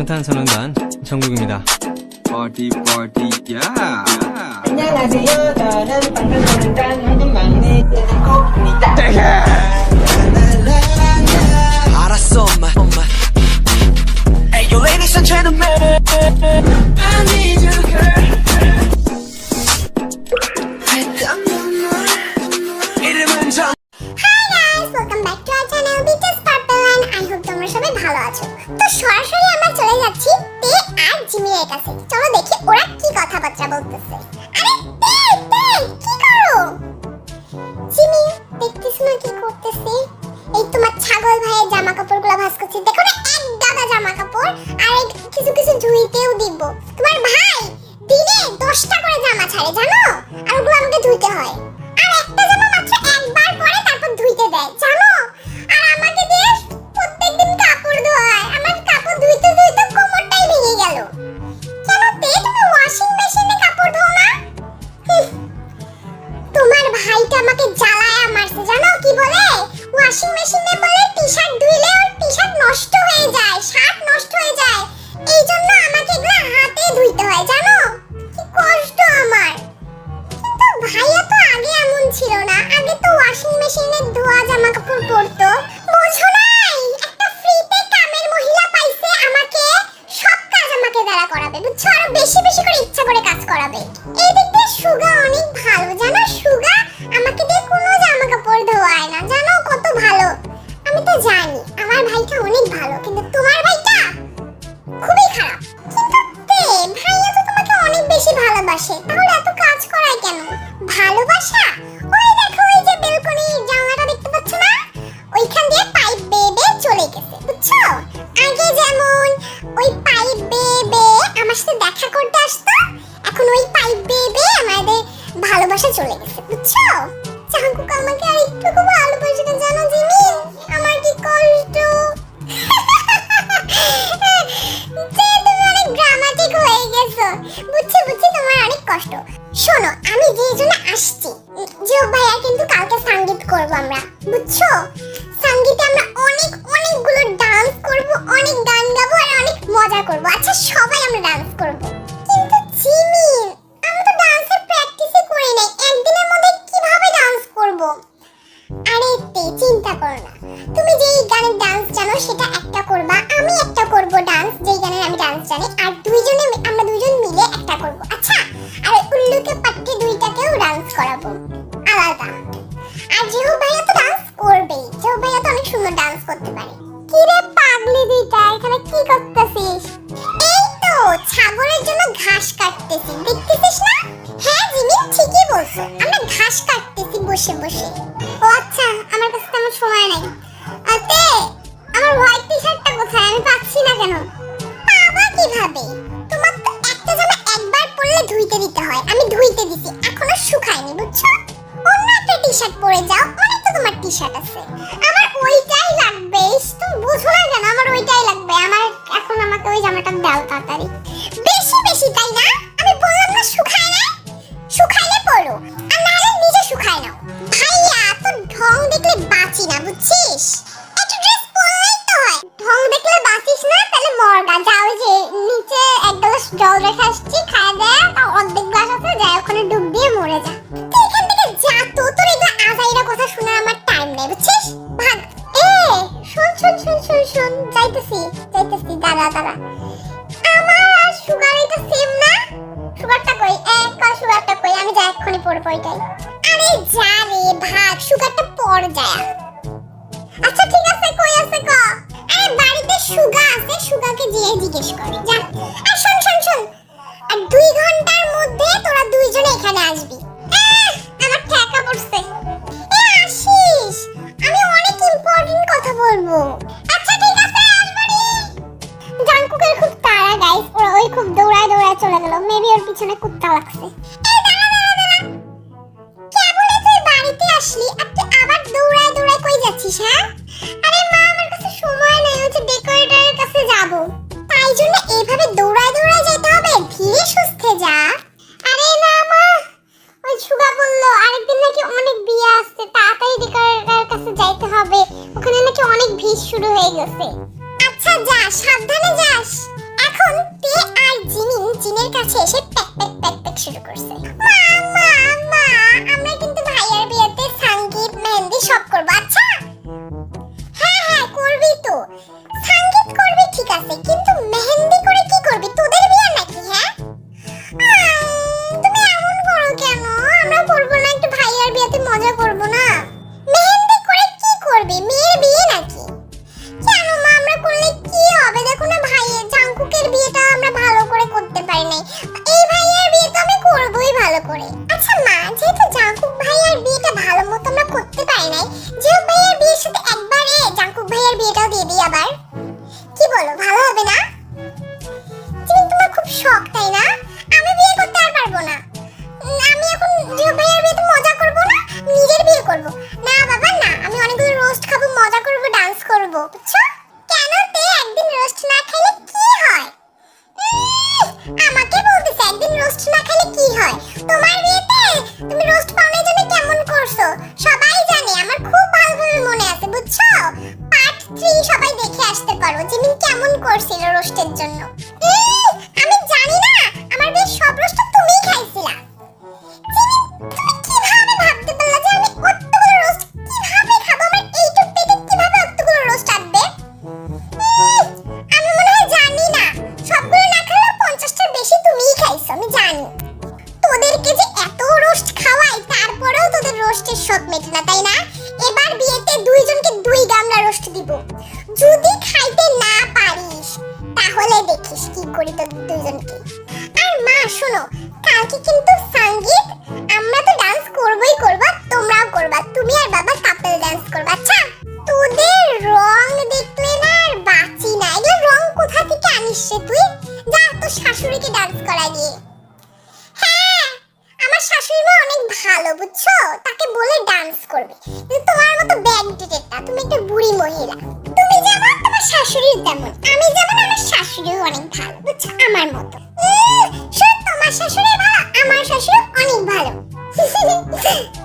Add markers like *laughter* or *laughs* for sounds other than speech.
방탄소년단 정국입니다. Party, party, yeah. 안녕하세요. 저는 방탄소년단 황금 막내 콩입니다. 알았어 엄마 엄마 Hey yo ladies and gentlemen I need you girl 이름은 정 guys, welcome back to our channel BTS Purple and I hope তোমরা সবাই ভালো আছো তো সরাসরি আমরা চলে যাচ্ছি তে আর জিমির কাছে। চলো দেখি ওরা কি কথাবার্তা বলতেছে। আরে তে তে, কি করো? জিমি, দেখতেছ না কি করতেছে? এই তোমার ছাগল ভাইয়ের জামা কাপড়গুলো ভাঁজ করছে। দেখো না, এক গাদা জামা কাপড় আর কিছু কিছু ধুইতেও দিব। তোমার ভাই দিনে দশটা করে জামা ছাড়ে, জানো? আর ওগুলো আমাকে ধুইতে হয়। ধোয়া জামা কাপড় শোনো, আমি যে জন্য আসছি যে ভাইয়া কিন্তু কালকে সংগীত করব আমরা, বুঝছ? সঙ্গীতে আমরা অনেক, অনেকগুলো ডান্স করব, অনেক গান গাবো আর অনেক মজা করব। আচ্ছা সবাই আমরা ডান্স করব। কিন্তু জিমিন আমি তো ডান্সের প্র্যাকটিসই করি নাই, একদিনের মধ্যে কীভাবে ডান্স করব? আরে তে, চিন্তা করো না। তুমি যেই গানের ডান্স জানো, সেটা একটা করবা, আমি একটা করব ডান্স যেই গানের আমি ডান্স জানি, আর দুইজনে, আমরা দুইজন মিলে একটা করব আচ্ছা? ওই পাট্টি দুইটাকেও ডান্স করাবো। আলাদা। আর যেহু ভাইয়া তো ডান্স করবেই। যেহু ভাইয়া তো অনেক সুন্দর ডান্স করতে পারে। কি রে পাগলি দুইটা, এখানে কি করতেছিস? এই তো, ছাগলের জন্য ঘাস কাটতেছি। দেখতেছিস না? হ্যাঁ জিমি, ঠিকই বলছো। আমরা ঘাস কাটতেছি বসে বসে। ও আচ্ছা আমার কাছে তেমন সময় নাই। আতে আমার হোয়াইট টি শার্টটা কোথায়? আমি পাচ্ছি না কেন? পাবা কীভাবে? তোমার তো একটা জামা পরলে ধুইতে দিতে হয়। আমি ধুইতে দিছি, এখনও শুকায়নি, বুঝছ? অন্য একটা টি শার্ট পরে যাও অনেক তো তোমার টি শার্ট আছে। আমার ওইটাই লাগবে তুমি বুঝো না কেন, আমার ওইটাই লাগবে। আমার এখন আমাকে ওই জামাটা দাও তাড়াতাড়ি। বেশি বেশি, তাই না? যাইতেছি যাইতেছি দাঁড়া দাঁড়া। আমার আর সুগার এটা সেম না। সুগারটা কই? এক কর সুগারটা কই? আমি যা এক্ষুনি পড়ব এটাই আরে যা রে ভাগ সুগারটা পড় যায় আচ্ছা ঠিক আছে, কই আছে ক? আরে বাড়িতে সুগা আছে সুগাকে গিয়ে জিজ্ঞেস করি। যা। যাচ্ছিস হ্যাঁ? সময় নেই কাছে যাব। তাই জন্য এইভাবে দৌড়ায় যেতে হবে? ধীরে সুস্থে যা। আরে না ওই সুগা বলল, আরেকদিন নাকি অনেক বিয়ে আসছে, তাড়াতাড়ি ডেকোরেটরের কাছে যাইতে হবে। ওখানে নাকি অনেক ভিড় শুরু হয়ে গেছে। শখ, তাই না? আমি বিয়ে করতে আর পারব না। আমি এখন রিয়া ভাইয়ের বিয়েতে মজা করব না, নিজের বিয়ে করব। না, বাবা, না, আমি অনেকগুলো রোস্ট খাব, মজা করব ডান্স করব, বুঝছ? কেন তে একদিন রোস্ট না খেলে কি হয়? আমাকে বলতেছে একদিন রোস্ট না খেলে কি হয়? দিব। যদি খাইতে না পারিস, তাহলে দেখিস কি করি তোর দুজনকে আর মা, শোনো, কালকে কিন্তু সংগীত, আমরা তো ডান্স করবই করবা, তোমরাও করবা, তুমি আর বাবা কাপল ডান্স করবা আচ্ছা? তোদের রং দেখলে না আর বাঁচি না, এগুলো রং কোথা থেকে আনিস রে তুই? যা, তোর শাশুড়িকে ডান্স করা গিয়ে ভালো, বুঝছ? তাকে বলে ডান্স করবে। তোমার মতো ব্যাগ ডিটেক্টটা তুমি একটা বুড়ি মহিলা। তুমি যেমন তোমার শাশুড়ির তেমন, আমি যেমন আমার শাশুড়ি অনেক ভালো, বুঝছ? আমার মতো। তোমার শাশুড়ি ভালো, আমার শাশুড়ি অনেক ভালো। *laughs*